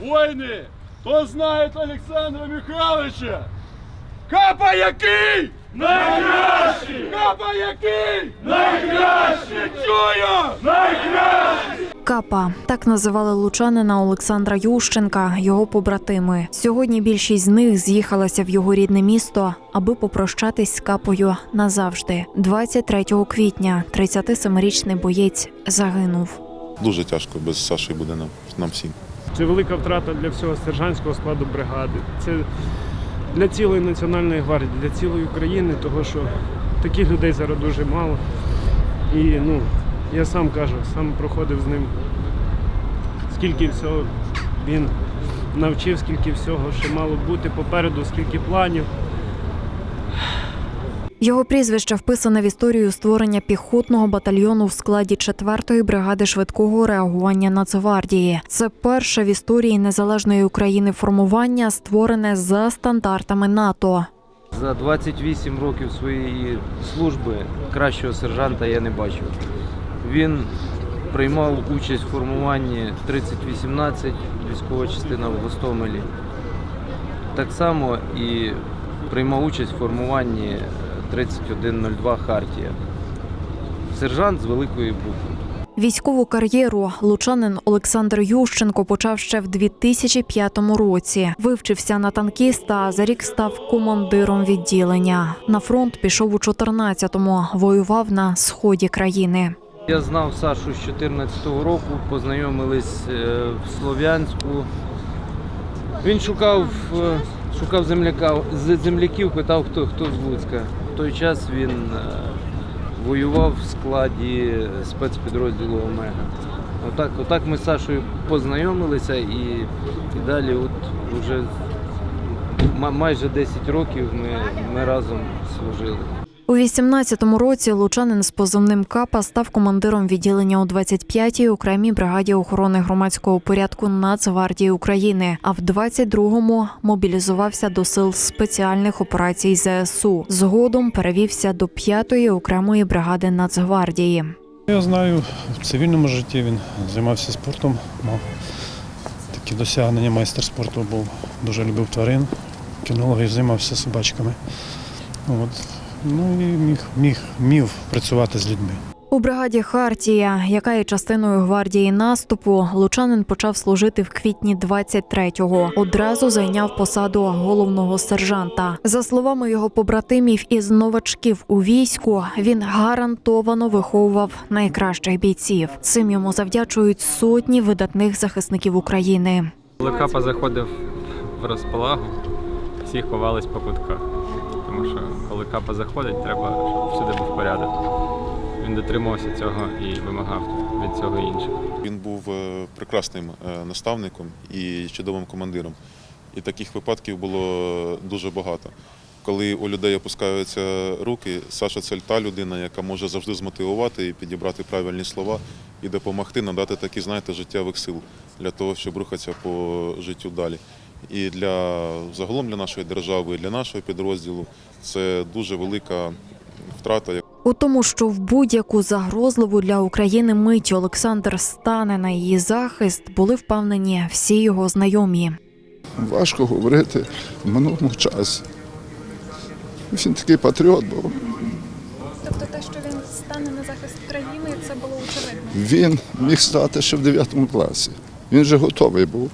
Воїни, хто знає Олександра Михайловича? Капа який? Найкращий! Капа який? Найкращий! Чую! Найкращий! Капа так називали лучанина Олександра Ющенка, його побратими. Сьогодні більшість з них з'їхалася в його рідне місто, аби попрощатись з капою назавжди. 23 квітня 37-річний боєць загинув. Дуже тяжко без Саші буде нам, нам всім. Це велика втрата для всього сержантського складу бригади. Це для цілої національної гвардії, для цілої України, того що таких людей зараз дуже мало. І ну, я сам кажу, сам проходив з ним, скільки всього він навчив, скільки всього ще мало бути попереду, скільки планів. Його прізвище вписане в історію створення піхотного батальйону в складі 4-ї бригади швидкого реагування Нацгвардії. Це перше в історії незалежної України формування, створене за стандартами НАТО. За 28 років своєї служби кращого сержанта я не бачив. Він приймав участь в формуванні 3018, військова частина в Гостомелі. Так само і приймав участь в формуванні 3102 Хартія. Сержант з великої букви. Військову кар'єру лучанин Олександр Ющенко почав ще в 2005 році. Вивчився на танкіста, а за рік став командиром відділення. На фронт пішов у 14-му, воював на сході країни. Я знав Сашу з 2014 року, познайомились е, в Слов'янську. Він шукав, е, шукав земляка, земляків, питав, хто, хто з Луцька. Той час він е, воював в складі спецпідрозділу Омега. Отак, отак ми з Сашою познайомилися і, і далі от вже майже 10 років ми, ми разом служили. У 18-му році лучанин з позивним Капа став командиром відділення у 25-й окремій бригаді охорони громадського порядку Нацгвардії України. А в 22-му мобілізувався до сил спеціальних операцій ЗСУ. Згодом перевівся до 5-ї окремої бригади Нацгвардії. Я знаю, в цивільному житті він займався спортом, мав такі досягнення, майстер спорту був, дуже любив тварин, кінологів займався собачками. От. Ну і міг, міг, міг працювати з людьми. У бригаді Хартія, яка є частиною гвардії наступу, лучанин почав служити в квітні 23-го. Одразу зайняв посаду головного сержанта. За словами його побратимів із новачків у війську, він гарантовано виховував найкращих бійців. Цим йому завдячують сотні видатних захисників України. Коли Капа заходив в розпалагу, всі ховались по кутках. Тому що коли капа заходить, треба, щоб всюди був порядок. Він дотримувався цього і вимагав від цього інших. Він був е, прекрасним е, наставником і чудовим командиром. І таких випадків було дуже багато. Коли у людей опускаються руки, Саша це та людина, яка може завжди змотивувати і підібрати правильні слова і допомогти надати такі, знаєте, життєвих сил для того, щоб рухатися по життю далі. І для загалом для нашої держави, і для нашого підрозділу це дуже велика втрата. У тому, що в будь-яку загрозливу для України мить Олександр стане на її захист, були впевнені всі його знайомі. Важко говорити в минулому часі. Він такий патріот був. Тобто те, що він стане на захист країни, це було очевидно. Він міг стати ще в 9 класі. Він вже готовий був.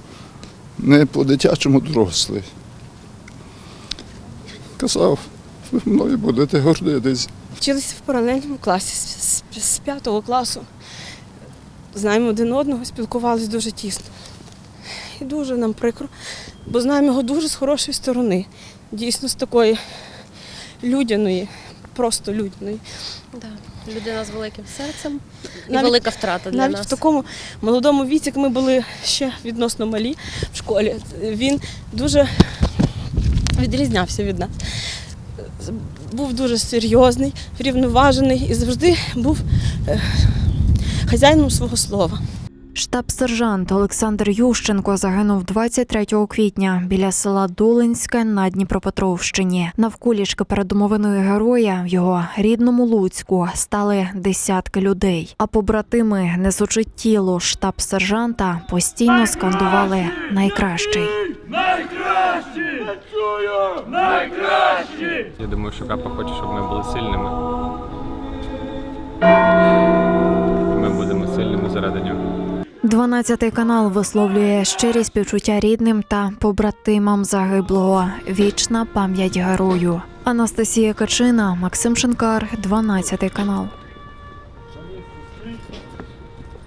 Не по-дитячому дорослий. Казав, ви мною будете гордитись. Вчилися в паралельному класі з, з, з п'ятого класу. Знаємо один одного, спілкувалися дуже тісно. І дуже нам прикро, бо знаємо його дуже з хорошої сторони. Дійсно, з такої людяної, просто людяної. Да. Людина з великим серцем і Навіть- велика втрата для Навіть нас. в такому молодому віці, як ми були ще відносно малі в школі, він дуже відрізнявся від нас. Був дуже серйозний, врівноважений і завжди був е, хазяїном свого слова. Штаб-сержант Олександр Ющенко загинув 23 квітня біля села Долинське на Дніпропетровщині. Навколішки перед домовиною героя в його рідному Луцьку стали десятки людей. А побратими, несучи тіло штаб-сержанта, постійно скандували найкращий. Найкращі! Не! Найкращі! Я думаю, що Капа хоче, щоб ми були сильними. Ми будемо сильними заради нього. 12 канал висловлює щирі співчуття рідним та побратимам загиблого. Вічна пам'ять герою. Анастасія Качина, Максим Шинкар, 12 канал.